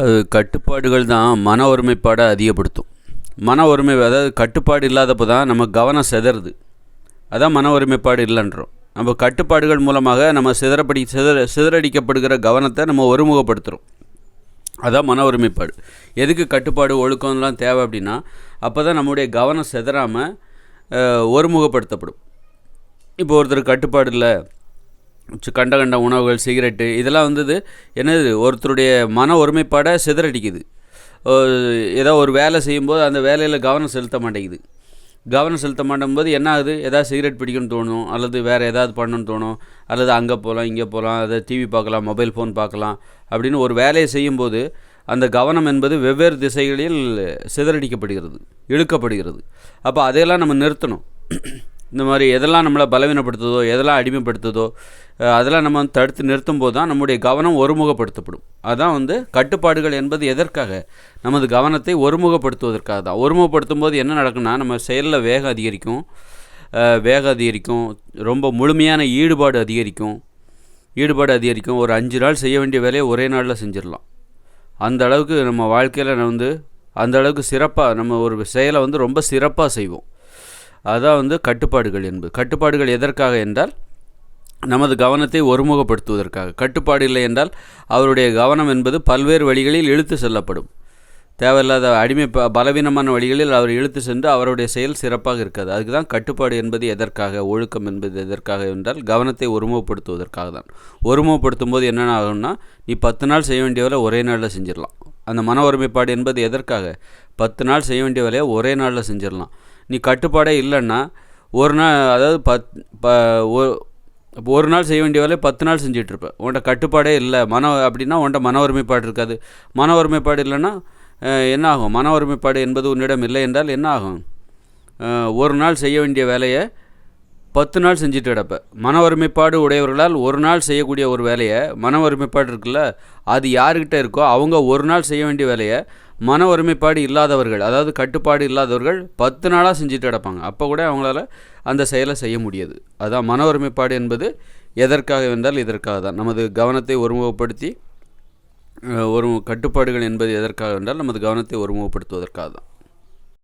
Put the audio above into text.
அது கட்டுப்பாடுகள் தான் மன ஒருமைப்பாடை அதிகப்படுத்தும். மன ஒருமை அதாவது கட்டுப்பாடு இல்லாதப்போ தான் நம்ம கவனம் சிதறுது. அதான் மன ஒருமைப்பாடு இல்லைன்றோம். நம்ம கட்டுப்பாடுகள் மூலமாக நம்ம சிதறப்படி சிதற சிதறடிக்கப்படுகிற கவனத்தை நம்ம ஒருமுகப்படுத்துகிறோம் அதான் மன ஒருமைப்பாடு. எதுக்கு கட்டுப்பாடு ஒழுக்கம்லாம் தேவை அப்படின்னா அப்போ தான் நம்முடைய கவனம் சிதறாமல் ஒருமுகப்படுத்தப்படும். இப்போ ஒருத்தர் கட்டுப்பாடு இல்லை கண்ட கண்ட உணவுகள் சிகரெட்டு இதெல்லாம் வந்தது என்னது ஒருத்தருடைய மன ஒருமைப்பாடை சிதறடிக்குது. ஏதோ ஒரு வேலை செய்யும்போது அந்த வேலையில் கவனம் செலுத்த மாட்டேங்குது. கவனம் செலுத்த மாட்டேங்கும்போது என்ன ஆகுது ஏதாவது சிகரெட் பிடிக்கணும்னு தோணும் அல்லது வேறு ஏதாவது பண்ணணும்னு தோணும் அல்லது அங்கே போகலாம் இங்கே போகலாம் அதை டிவி பார்க்கலாம் மொபைல் ஃபோன் பார்க்கலாம் அப்படின்னு ஒரு வேலையை செய்யும்போது அந்த கவனம் என்பது வெவ்வேறு திசைகளில் சிதறடிக்கப்படுகிறது இழுக்கப்படுகிறது. அப்போ அதையெல்லாம் நம்ம நிறுத்தணும். இந்த மாதிரி எதெல்லாம் நம்மளை பலவீனப்படுத்துதோ எதெல்லாம் அடிமைப்படுத்துதோ அதெல்லாம் நம்ம வந்து தடுத்து நிறுத்தும் போது தான் நம்முடைய கவனம் ஒருமுகப்படுத்தப்படும். அதான் வந்து கட்டுப்பாடுகள் என்பது எதற்காக? நமது கவனத்தை ஒருமுகப்படுத்துவதற்காக தான். ஒருமுகப்படுத்தும் போது என்ன நடக்குன்னா நம்ம செயலில் வேகம் அதிகரிக்கும். வேகம் அதிகரிக்கும். ரொம்ப முழுமையான ஈடுபாடு அதிகரிக்கும். ஈடுபாடு அதிகரிக்கும். ஒரு அஞ்சு நாள் செய்ய வேண்டிய வேலையை ஒரே நாளில் செஞ்சிடலாம். அந்த அளவுக்கு நம்ம வாழ்க்கையில் வந்து அந்த அளவுக்கு சிறப்பாக நம்ம ஒரு செயலை வந்து ரொம்ப சிறப்பாக செய்வோம். அதுதான் வந்து கட்டுப்பாடுகள் என்பது. கட்டுப்பாடுகள் எதற்காக என்றால் நமது கவனத்தை ஒருமுகப்படுத்துவதற்காக. கட்டுப்பாடு இல்லை என்றால் அவருடைய கவனம் என்பது பல்வேறு வழிகளில் இழுத்து செல்லப்படும். தேவையில்லாத அடிமை ப- பலவீனமான வழிகளில் அவர் இழுத்து சென்று அவருடைய செயல் சிறப்பாக இருக்காது. அதுக்கு தான் கட்டுப்பாடு என்பது எதற்காக ஒழுக்கம் என்பது எதற்காக என்றால் கவனத்தை ஒருமுகப்படுத்துவதற்காக தான். ஒருமுகப்படுத்தும் போது என்னென்ன ஆகும்னா நீ பத்து நாள் செய்ய வேண்டிய வேலை ஒரே நாளில் செஞ்சிடலாம். அந்த மன ஒருமைப்பாடு என்பது எதற்காக? பத்து நாள் செய்ய வேண்டிய வேலையை ஒரே நாளில் செஞ்சிடலாம். நீ கட்டுப்பாடே இல்லைன்னா ஒரு நாள் அதாவது பத் ப ஒரு நாள் செய்ய வேண்டிய வேலையை பத்து நாள் செஞ்சுட்டு இருப்ப உன்கிட்ட கட்டுப்பாடே இல்லை. மன அப்படின்னா உன்கிட்ட மன ஒருமைப்பாடு இருக்காது. மன ஒருமைப்பாடு இல்லைன்னா என்ன ஆகும்? மன ஒருமைப்பாடு என்பது உன்னிடம் இல்லை என்றால் என்ன ஆகும்? ஒரு நாள் செய்ய வேண்டிய வேலையை பத்து நாள் செஞ்சுட்டு கிடப்பேன் மன ஒருமைப்பாடு உடையவர்களால் ஒரு நாள் செய்யக்கூடிய ஒரு வேலையை மன ஒருமைப்பாடு இருக்குல்ல அது யாருக்கிட்ட இருக்கோ அவங்க ஒரு நாள் செய்ய வேண்டிய வேலையை மன ஒருமைப்பாடு இல்லாதவர்கள் அதாவது கட்டுப்பாடு இல்லாதவர்கள் பத்து நாளாக செஞ்சுட்டு கிடப்பாங்க. அப்போ கூட அவங்களால அந்த செயலை செய்ய முடியாது. அதான் மன ஒருமைப்பாடு என்பது எதற்காக வந்தால் இதற்காக தான். நமது கவனத்தை ஒருமுகப்படுத்தி ஒரு கட்டுப்பாடுகள் என்பது எதற்காக என்றால் நமது கவனத்தை ஒருமுகப்படுத்துவதற்காக தான்.